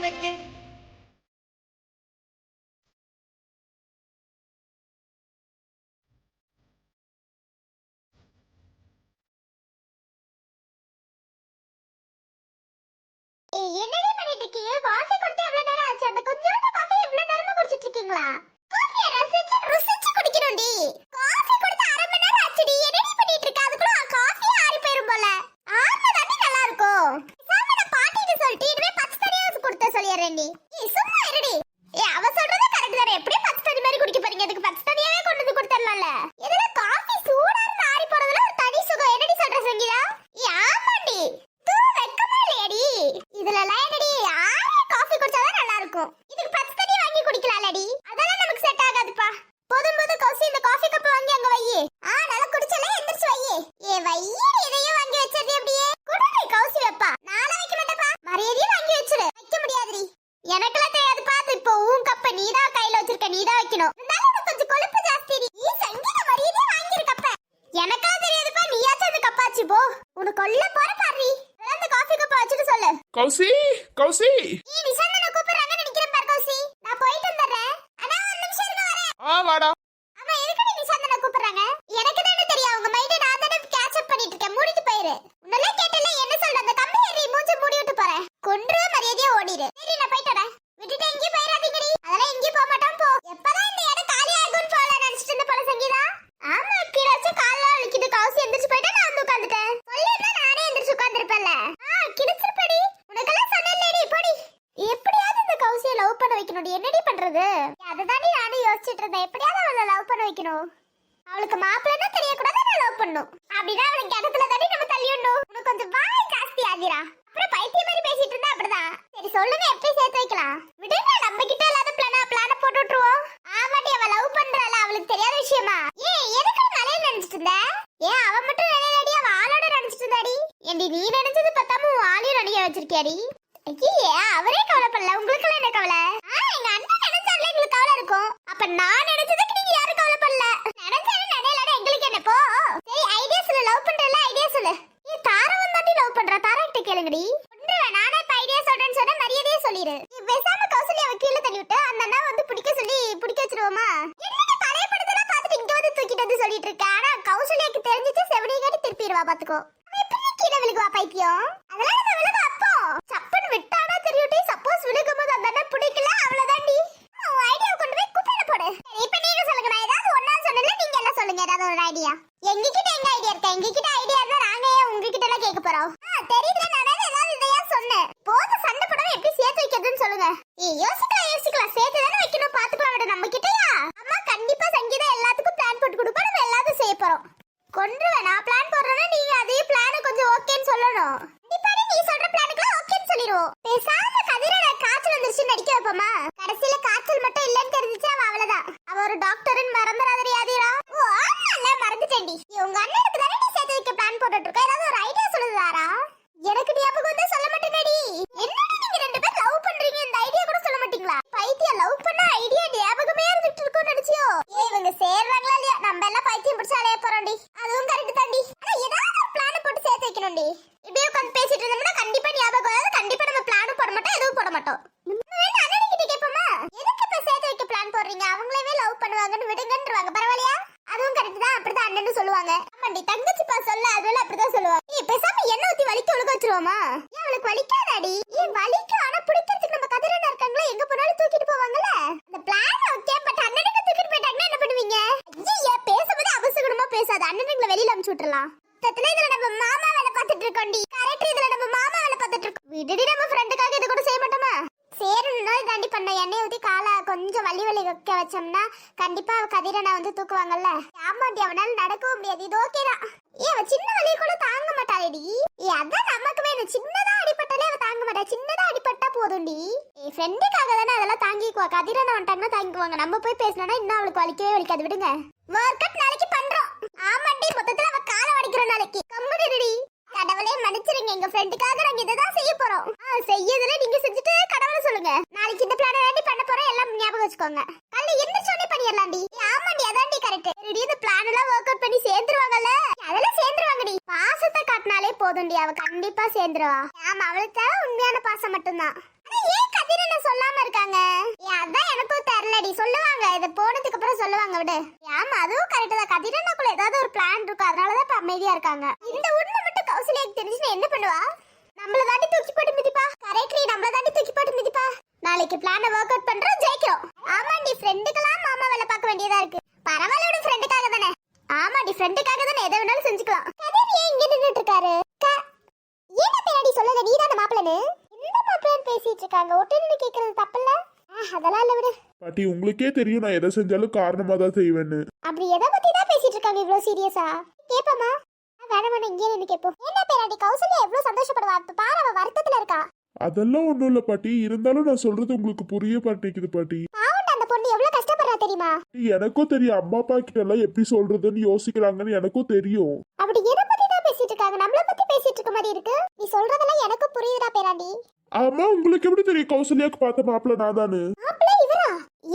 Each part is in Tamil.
எனக்கு. என்னடி பண்ணிட்டு இருக்கீங்க? காஃபி குடிச்சு எவ்வளவு நேரம் ஆச்சு? அந்த கொஞ்சோண்டு காஃபி எவ்வளவு நேரமா குடிச்சிட்டு இருக்கீங்களா காஃபியை ரசிச்சு ருசிச்சு குடிக்கணும்டி காஃபி குடிச்சு அரை மணி நேரம் ஆச்சுடி என்னடி பண்ணிட்டு இருக்க அதுக்குள்ள காஃபி ஆறி போயிரும் போல ஆமா தண்ணி நல்லா இருக்கும் சாமி நான் பாட்டிட்டு சொல்லிட்டு இனிமே பச்சை தண்ணியா கொடுத்த சொல்லிடுறேன்டி ஏய் சும்மா இருடி ஏய் அவ சொல்றது கரெக்ட் தானே எப்படியும் பச்சை தண்ணி மாதிரி குடிக்க போறீங்க அதுக்கு பச்சை தண்ணியாவே கொண்டு வந்து கொடுத்துடலாம்ல இதுல காஃபி சூடா இருந்து ஆறி போறதுல ஒரு தனி சுகம் என்னடி சொல்ற சங்கீதா ஏய் ஆமாண்டி தூ வெக்கமா இல்லையாடி இதுல எல்லாம் என்னடி ஆறிய காஃபி குடிச்சாதான் நல்லா இருக்கும் இதுக்கு பச்சை தண்ணி வாங்கி குடிக்கலாம்லடி அதெல்லாம் நமக்கு செட் ஆகாதுப்பா போதும் போதும் கௌசி இந்த காஃபி கப் வாங்கி அங்க வையி ஆ நல்லா குடிச்சல எந்திரச்சு வையி ஏ வையி இதையும் வாங்கி வச்சது அப்படியே குடுடி கௌசி வைப்பா நாளை வைக்க மாட்டேப்பா மரியாதையும் வாங்கி வச்சிரு வைக்க முடியாதுடி எனக்கெல்லாம் தெரியாதுப்பா அது இப்போ உன் கப்ப நீதான் கையில வச்சிருக்க நீதான் வைக்கணும் இருந்தாலும் உனக்கு கொஞ்சம் கொழுப்பு ஜாஸ்தி நீ சங்கீத மரியாதையை வாங்கிரு கப்ப எனக்கெல்லாம் தெரியாதுப்பா நீயாச்சும் அந்த கப்பாச்சு போ உனக்கு கொல்ல போற பாரு அந்த காஃபி கப்ப வச்சுட்டு சொல்லு கௌசி கௌசி நீ நிஷாந்தன கூப்பிடுறாங்க நினைக்கிறேன் பாரு கௌசி நான் போயிட்டு வந்துடுறேன் அண்ணா ஒரு நிமிஷம் இருங்க வரேன் ஆ வாடா அம்மா எதுக்கு நீ நிஷாந்தன கூப்பிடுறாங்க எனக்கு தானே தெரியும் உங்க மைண்ட் நான் தானே கேட்ச் அப் பண்ணிட்டு இருக்கேன் மூடிட்டு போயிரு உன்னெல்லாம் கேட்டல என்ன சொல்ற அந்த கம்பி ஏறி மூஞ்சி மூடி விட்டு போறேன் கொன்று மரியாதையா ஓடிடு சரி நான் போயிட்டு வரேன் விட்டுட்டு எங்கேயும் போயிடாதீங்கடி அதெல்லாம் எங்கேயும் போக மாட்டான் போ எப்பதான் இந்த இடம் காலி ஆகும்னு போல நினைச்சிட்டு இருந்த போல சங்கீதா ஆமா கீழாச்சும் கால்லாம் வலிக்குது கவுசி எந்திரிச்சு போயிட்டா நான் வந்து உட்காந்துட்டேன் சொல்லிருந்தா நானே எந்திரிச்சு உட்காந்துருப்பேன்ல ஆ கிடிச்சிருப்படி உனக்கெல்லாம் சொன்னேன்லடி போடி எப்படியாவது இந்த கௌசியை லவ் என்னடி பண்றது? அதுதாண்டி நானும் யோசிச்சுட்டு இருந்தேன். எப்படியாவது அவளை லவ் பண்ண வைக்கணும். அவளுக்கு மாப்பிள்ளைன்னா தெரியக்கூடாது நான் லவ் பண்ணும் அப்படின்னா அவளுக்கு இடத்துல தாண்டி நம்ம தள்ளிடணும். உனக்கு கொஞ்சம் வாய் ஜாஸ்தி ஆகிரா அப்புறம் பைத்திய மாதிரி பேசிட்டு இருந்தா அப்படிதான். சரி சொல்லுங்க எப்படி சேர்த்து வைக்கலாம்? விடுங்க நம்ம கிட்ட இல்லாத பிளானா பிளான போட்டு விட்டுருவோம். ஆமாட்டி அவ லவ் பண்றால அவளுக்கு தெரியாத விஷயமா? ஏன் எதுக்கு நிலையில நினைச்சிட்டு இருந்த? ஏன் அவ மட்டும் நிலையிலடி அவ ஆளோட நினைச்சிட்டு இருந்தாடி. ஏண்டி நீ நினைச்சது பத்தாம உன் ஆளையும் நடிக்க வச்சிருக்கியாடி? தாராட்ட போறோம். கொன்றுவேன். நான் பிளான் போடுறேன்னா நீங்க அதே பிளான கொஞ்சம் ஓகேன்னு சொல்லணும். கண்டிப்பா நீ சொல்ற பிளானுக்குலாம் ஓகேன்னு சொல்லிடுவோம். பேசாம கதிரோட காய்ச்சல் வந்துருச்சுன்னு நடிக்க வைப்போமா? கடைசியில காய்ச்சல் மட்டும் இல்லைன்னு தெரிஞ்சுச்சு அவ அவ்வளவுதான். அவ ஒரு டாக்டர்னு மறந்துடாதடி யாதிரா ஓ ஆமால மறந்துட்டேன்டி. உங்க அண்ணனுக்கு தானே நீ சேர்த்து வைக்க பிளான் போட்டுட்டு இருக்க ஏதாவது ஒரு ஐடியா சொல்லுதாரா எனக்கு ஞாபகம் வந்து சொல்ல மாட்டேனடி என்னடி நீங்க ரெண்டு பேரும் லவ் பண்றீங்க இந்த ஐடியா கூட சொல்ல மாட்டீங்களா பைத்தியம் லவ் பண்ண ஐடியா ஞாபகமே இருந்துட்டு இருக்கும்னு நினைச்சியோ ஏய் இவங்க சேர்றாங்களா இல்லையா நம்ம எல்லாம் பைத்தியம் பிடிச்சு அலைய போறோம்டி அதுவும் கரெக்ட் தாண்டி ஆனா ஏதாவது ஒரு பிளான் போட்டு சேர்த்து வைக்கணும்டி இப்படியே உட்காந்து பேசிட்டு இருந்தோம்னா கண்டிப்பா ஞாபகம் வராது கண்டிப்பா நம்ம பிளானும் போட மாட்டோம் எதுவும் போட மாட்டோம் நம்ம வேணா அண்ணன் கிட்ட கேட்போமா எதுக்கு இப்ப சேர்த்து வைக்க பிளான் போடுறீங்க அவங்களவே லவ் பண்ணுவாங்கன்னு விடுங்கன்றவாங்க பரவாயில்லையா அதுவும் கரெக்ட் தான் அப்படிதான் அண்ணன் சொல்லுவாங்க ஆமாண்டி தங்கச்சி பா சொல்ல அதுல அப்படிதான் சொல்லுவாங்க ஏய் பேசாம எண்ணெய் ஊத்தி வலிக்க ஒழுக வச்சிருவோமா ஏன் அவளுக்கு வலிக்காதாடி ஏன் வலிக்கும் ஆனா பிடிக்கிறதுக்கு நம்ம கதிரண்ணா இருக்காங்களே எங்க போனாலும் தூக்கிட்டு போவாங்கல்ல அந்த பிளான் ஓகே பட் அண்ணனுக்கு தூக்கிட்டு போயிட்டாங்கன்னா என்ன பண்ணுவீங்க ஐயா பேசும்போது அவசரமா பேசாத அண்ணனுங்களை வெளியில அமுச்சு விட்டுறலாம். மொத்தத்துல இதுல நம்ம மாமா வேலை பார்த்துட்டு இருக்கோம்டி கரெக்ட் இதுல நம்ம மாமா வேலை பார்த்துட்டு இருக்கோம். விடுடி நம்ம ஃப்ரெண்டுக்காக இது கூட செய்ய மாட்டோமா? சேரணும்னா தாண்டி பண்ண எண்ணெய் ஊத்தி காலை கொஞ்சம் வலி வலி வைக்க வச்சோம்னா கண்டிப்பா அவ கதிரனை வந்து தூக்குவாங்கல்ல? ஆமாண்டி அவனால நடக்கவும் முடியாது. இது ஓகே தான். ஏ அவ சின்ன வலியை கூட தாங்க மாட்டாளேடி ஏ அதான் நமக்கு வேணும் சின்னதா அடிபட்டாலே அவ தாங்க மாட்டா. சின்னதா அடிபட்டா போதும்டி ஏ ஃப்ரெண்டுக்காக தானே அதெல்லாம் தாங்கிக்குவா. கதிரனை வந்துட்டாங்கன்னா தாங்கிக்குவாங்க. நம்ம போய் பேசணும்னா இன்னும் அவளுக்கு வலிக்கவே வலிக்காது. விடுங்க. ஒர்க் அவுட் நாளைக்கு பண்றோம் மொத்தத்துல அவ காலை வடிக்கிறோம் நாளைக்கு. கம்முடிடி கடவுளே மன்னிச்சிருங்க. எங்க ஃப்ரெண்டுக்காக நாங்க இததான் செய்ய போறோம். செய்யதுல நீங்க செஞ்சுட்டு கடவுளை சொல்லுங்க. நாளைக்கு இந்த பிளான வேண்டி பண்ண போறோம் எல்லாம் ஞாபகம் வச்சுக்கோங்க. கல்ல சொன்னே பண்ணிடலாம்டி. ஆமாண்டி அதான்டி கரெக்ட் ரெடி இந்த பிளான் எல்லாம் ஒர்க் அவுட் பண்ணி சேர்ந்துருவாங்கல்ல? அதெல்லாம் சேர்ந்துருவாங்கடி. பாசத்தை காட்டினாலே போதும்டி. அவ கண்டிப்பா சேர்ந்துருவா. ஆமா அவளுக்கு உண்மையான பாசம் மட்டும்தான். ஆனா ஏன் எனக்கு தெரியலடி. சொல்லுவாங்க. இது போனதுக்கு அப்புறம் சொல்லுவாங்க விடு. ஆமா அதுவும் கரெக்ட் தான். கதிரனாக்குள்ள ஏதாவது ஒரு பிளான் இருக்கும் அதனாலதான் இப்ப அமைதியா இருக்காங்க. இந்த உண்மை மட்டும் கௌசல்யாக்கு தெரிஞ்சுன்னா என்ன பண்ணுவா? நம்மள தாண்டி தூக்கி போட்டு மிதிப்பா? கரெக்ட்லி நம்மள தாண்டி தூக்கி போட்டு மிதிப்பா? நாளைக்கு பிளான ஒர்க் அவுட் பண்றோம் ஜெயிக்கிறோம். ஆமாண்டி ஃப்ரெண்டுக்கெல்லாம் மாமா வேலை பார்க்க வேண்டியதா இருக்கு. பரவாயில்ல விடு ஃப்ரெண்டுக்காக தானே. ஆமாடி ஃப்ரெண்டுக்காக தானே. எதை வேணாலும் செஞ்சுக்கலாம். கதிர் ஏன் இங்க நின்னுட்டு இருக்காரு? க- ஏன் பின்னாடி சொல்லல நீ மாப்பிள்ளனு? என்ன மாப்பிள்ளன்னு பேசிட்டு இருக்காங்க ஒட்டு நின்னு கேக்குறது தப்பில்ல? அதெல்லாம் இல்ல விடு. பாட்டி உங்களுக்கே தெரியும் நான் எதை செஞ்சாலும் காரணமா தான் செய்வேன்னு. அப்படி எதை பத்தி தான் பேசிட்டு இருக்காங்க இவ்ளோ சீரியஸா கேப்பமா? வேணாம் வேணாம் இங்கே நின்று கேப்போம். என்ன பேராண்டி கௌசல்யா எவ்வளவு சந்தோஷப்படுவா? இப்ப பாரு அவ வருத்தத்துல இருக்கா. அதெல்லாம் ஒண்ணும் இல்ல பாட்டி. இருந்தாலும் நான் சொல்றது உங்களுக்கு புரிய மாட்டேங்குது பாட்டி. பாவண்ட அந்த பொண்ணு எவ்வளவு கஷ்டப்படுறா தெரியுமா? எனக்கும் தெரியும் அம்மா அப்பா கிட்ட எல்லாம் எப்படி சொல்றதுன்னு யோசிக்கிறாங்கன்னு எனக்கும் தெரியும். அப்படி எதை பேசிட்டு இருக்காங்க நம்மள பத்தி பேசிட்டு இருக்க மாதிரி இருக்கு. நீ சொல்றதெல்லாம் எனக்கும் புரியுதுடா பேராண்டி. ஆமா உங்களுக்கு எப்படி தெரியும்? கௌசல்யாக்கு பார்த்த மாப்பிள்ள நான் தானு மாப்பிள்ளை இவரா?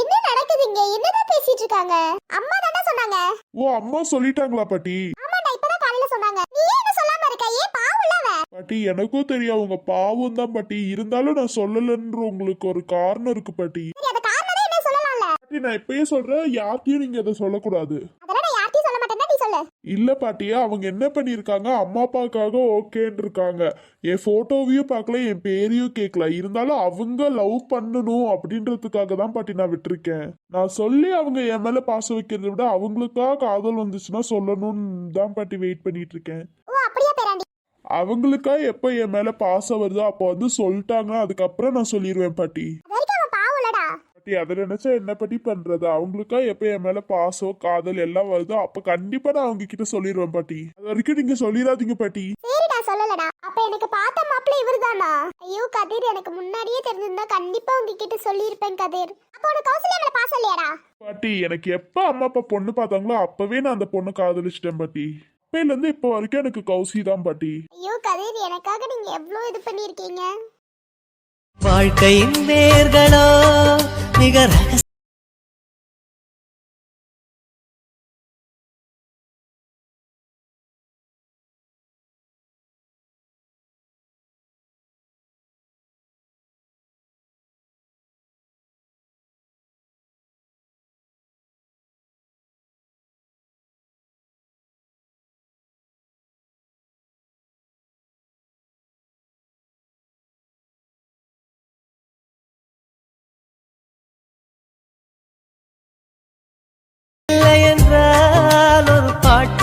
என்ன நடக்குது இங்க? என்னதான் பேசிட்டு இருக்காங்க அம்மா தானே சொன்னாங்க. ஓ அம்மா சொல்லிட்டாங்களா பாட்டி? ஆமாடா இப்பதான் காலையில சொன்னாங்க. நீ ஏன் என்ன சொல்லாம இருக்க? ஏன் பாவம்ல அவ பாட்டி எனக்கும் தெரியும். அவங்க பாவம் தான் பாட்டி. இருந்தாலும் நான் சொல்லலன்ற உங்களுக்கு ஒரு காரணம் இருக்கு பாட்டி. சரி அந்த காரணம் என்ன சொல்லலாம்ல? பாட்டி நான் இப்பயே சொல்றேன். யார்கிட்டயும் நீங்க அதை சொல்லக்கூடாது. அதெல்லாம் நான் யார்ட்டையும் சொல்ல மாட்டேன்னா நீ சொல்லு இல்ல பாட்டியா அவங்க என்ன பண்ணிருக்காங்க? அம்மா அப்பாவுக்காக ஓகேன்னு இருக்காங்க என் போட்டோவையும் பார்க்கல என் பேரையும் கேட்கல இருந்தாலும் அவங்க லவ் பண்ணணும் அப்படின்றதுக்காக தான் பாட்டி நான் விட்டிருக்கேன். நான் சொல்லி அவங்க என் மேல பாசம் வைக்கிறத விட அவங்களுக்காக காதல் வந்துச்சுன்னா சொல்லணும்னு தான் பாட்டி வெயிட் பண்ணிட்டு இருக்கேன் அவங்களுக்கா எப்ப என் மேல பாசம் வருதோ அப்போ வந்து சொல்லிட்டாங்க. அதுக்கப்புறம் நான் சொல்லிடுவேன் பாட்டி அது வரைக்கும் அவன் பாவம்லடா பாட்டி அதை நினைச்சா என்ன பாட்டி பண்றது? அவங்களுக்கா எப்ப என் மேல பாசம் காதல் எல்லாம் வருதோ அப்ப கண்டிப்பா நான் அவங்க கிட்ட சொல்லிடுவேன் பாட்டி. அது வரைக்கும் நீங்க சொல்லிடாதீங்க பாட்டி. சரிடா சொல்லலடா. அப்ப எனக்கு பார்த்த மாப்பிள்ளை இவர்தானா? ஐயோ கதிர் எனக்கு முன்னாடியே தெரிஞ்சிருந்தா கண்டிப்பா உங்ககிட்ட சொல்லியிருப்பேன் கதிர். அப்ப உனக்கு கௌசல்யா மேல பாசம் இல்லையாடா? பாட்டி எனக்கு எப்ப அம்மா அப்பா பொண்ணு பார்த்தாங்களோ அப்பவே நான் அந்த பொண்ணை காதலிச்சிட்டேன் பாட்டி. அப்பையில இருந்து இப்போ வரைக்கும் எனக்கு கௌசி தான் பாட்டி. ஐயோ கதிர் எனக்காக நீங்க எவ்வளவு இது பண்ணிருக்கீங்க வாழ்க்கையின் வேர்களோ நிகரக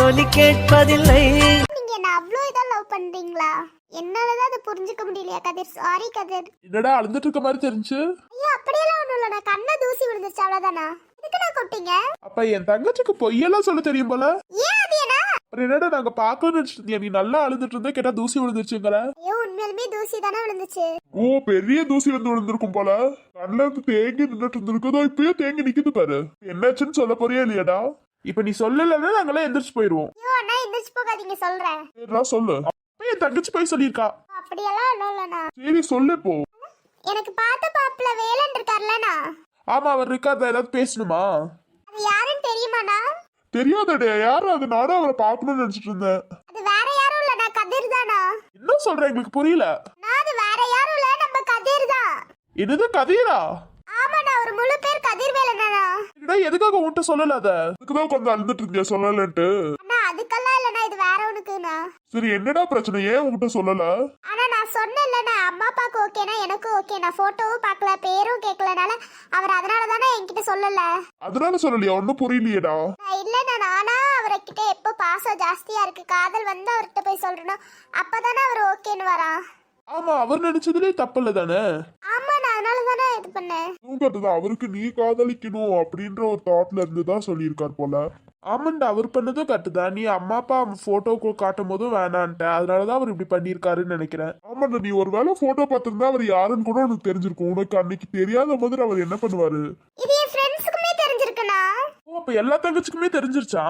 பாட்டொலி கேட்பதில்லை. நீங்க என்ன அவ்வளோ இதா லவ் பண்றீங்களா? என்னாலதான் அதை புரிஞ்சுக்க முடியலையா கதிர்? சாரி கதிர். என்னடா அழுந்துட்டு இருக்க மாதிரி தெரிஞ்சு? ஐயோ அப்படியெல்லாம் ஒண்ணும் இல்ல. நான் கண்ணை தூசி விழுந்துச்சு அவ்வளவுதானா? இதுக்கு நான் கொட்டீங்க அப்ப என் தங்கச்சிக்கு பொய்யெல்லாம் சொல்ல தெரியும் போல? ஏன் அது என்ன? அப்புறம் என்னடா நாங்க பார்க்கணும்னு நினைச்சிட்டு இருந்தியா? நீ நல்லா அழுதுட்டு இருந்தா கேட்டா தூசி விழுந்துருச்சுங்கிற ஐயோ உண்மையாலுமே தூசி தானே விழுந்துச்சு. ஓ பெரிய தூசி வந்து விழுந்திருக்கும் போல. கண்ணுல இருந்து தேங்கி நின்னுட்டு இருந்திருக்குதோ இப்பயும் தேங்கி நிக்குது பாரு. என்னாச்சுன்னு சொல்ல போறியா இல்லையாடா? இப்ப நீ சொல்லலைன்னா நாங்களாம் எந்திரிச்சு போயிருவோம். ஐயோ அண்ணா எந்திரிச்சு போகாதீங்க சொல்றேன். சரிடா சொல்லு? அப்ப என் தங்கச்சி போய் சொல்லியிருக்கா. அப்படியெல்லாம் இல்லைண்ணா. சரி சொல்லு இப்போ எனக்கு பார்த்த மாப்பிள்ள வேலன் இருக்கார்லண்ணா ஆமா அவர் இருக்காத ஏதாவது பேசணுமா? அது யாருன்னு தெரியுமாண்ணா? தெரியாதடே யாரும் அது? நானும் அவரை பார்க்கணும்னு நினைச்சிட்டு இருந்தேன். அது வேற யாரும் இல்லண்ணா கதிர் தானா என்ன சொல்ற எங்களுக்கு புரியல. நான் அது வேற யாரும் இல்ல நம்ம கதிர் தான். என்னது கதீரா ஆமாண்ணா ஒரு முழு பேர் கதிர் என்னடா எதுக்காக உன்கிட்ட சொல்லல அத? அதுக்குதான் கொஞ்சம் அழுதுட்டு இருந்தியா சொல்லலன்ட்டு? அண்ணா அதுக்கெல்லாம் இல்லண்ணா இது வேற ஒண்ணுக்குண்ணா. சரி என்னடா பிரச்சனை? ஏன் உன்கிட்ட சொல்லல? ஆனா நான் சொன்னேன்லண்ணா அம்மா அப்பாவுக்கு ஓகேனா எனக்கும் ஓகே. நான் போட்டோவும் பார்க்கல பேரும் கேட்கலனால அவர் அதனால தானே என்கிட்ட சொல்லல. அதனால சொல்லலையா? ஒன்னும் புரியலையேடா. நான் இல்லைண்ணா நானா அவர்கிட்ட எப்போ பாசம் ஜாஸ்தியா இருக்கு காதல் வந்து அவர்கிட்ட போய் சொல்றேனோ அப்பதானே அவர் ஓகேன்னு வரான். ஆமா அவர் நினைச்சதுலயே தப்பில்ல தானே ஆமா அதனால தானே இது பண்ணேன் தான் அவருக்கு நீ காதலிக்கணும் அப்படின்ற ஒரு தாட்ல இருந்து தான் சொல்லியிருக்கார் போல. ஆமாண்டா அவர் பண்ணதும் கரெக்ட் நீ அம்மா அப்பா போட்டோ காட்டும் போதும் வேணான்ட்ட. அதனாலதான் அவர் இப்படி பண்ணியிருக்காருன்னு நினைக்கிறேன். ஆமாண்டா நீ ஒருவேளை போட்டோ பார்த்திருந்தா அவர் யாருன்னு கூட உனக்கு தெரிஞ்சிருக்கும். உனக்கு அன்னைக்கு தெரியாத மாதிரி அவர் என்ன பண்ணுவாரு? இது என் ஃப்ரெண்ட்ஸுக்குமே தெரிஞ்சிருக்குண்ணா. ஓ அப்ப எல்லா தங்கச்சிக்குமே தெரிஞ்சிருச்சா?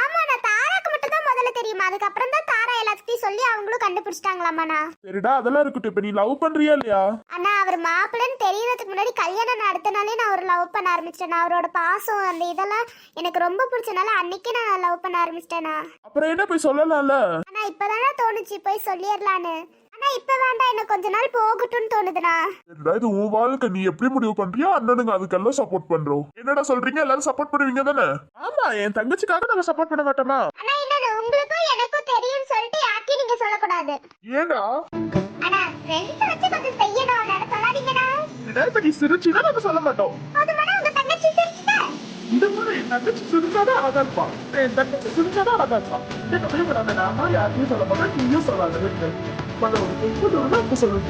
ஆமா நான் தாராக்கு மட்டும் தான் முதல்ல தெரியுமா? அதுக்கப்புறம் தான் தாரா எல்லாத்தையும் சொல்லி அவங்களும் கண்டுபிடிச்சிட்டாங்களாமாண்ணா சரிடா அதெல்லாம் இருக்கட்டும். இப்ப நீ லவ் பண்றியா இல்லையா? அண்ணா அவர் மாப்பிள்ளைன்னு தெரியறதுக்கு முன்னாடி கல்யாணம் அடுத்த நாளே நான் அவர் லவ் பண்ண ஆரம்பிச்சிட்டேன் அவரோட பாசம் அந்த இதெல்லாம் எனக்கு ரொம்ப பிடிச்சனால அன்னைக்கே நான் லவ் பண்ண ஆரம்பிச்சிட்டேனா அப்புறம் என்ன போய் சொல்லலாம்ல? ஆனா இப்பதானே தோணுச்சு போய் சொல்லிடலான்னு. ஆனா இப்ப வேண்டாம் இன்னும் கொஞ்ச நாள் போகட்டும்னு தோணுதுண்ணா. என்னடா இது உன் வாழ்க்கை. நீ எப்படி முடிவு பண்றியோ அண்ணனுங்க அதுக்கெல்லாம் சப்போர்ட் பண்றோம். என்னடா சொல்றீங்க? எல்லாரும் சப்போர்ட் பண்ணுவீங்க தானே? ஆமா என் தங்கச்சிக்காக நாங்க சப்போர்ட் பண்ண மாட்டோமா? ஆனா சொல்லக்கூடாது ஏண்டா? ஆனா ஃப்ரெண்ட்ஸ் வச்சு கொஞ்சம் செய்யணும். அதை சொல்லாதீங்கண்ணா என்னடா இப்ப நீ சிரிச்சினா நாங்க சொல்ல மாட்டோம். அது வேணா உங்க தங்கச்சி சிரிச்சுட்டா? இந்த மாதிரி என் தங்கச்சி சிரிச்சாதான் இருப்பா. என் தங்கச்சி சிரிச்சாதான் இருப்பா. என்ன பயப்படாத நாம யாரையும் சொல்ல மாட்டேன் நீயும் சொல்லாத விட்டு ஒரு பொண்ணு அப்ப சொல்லு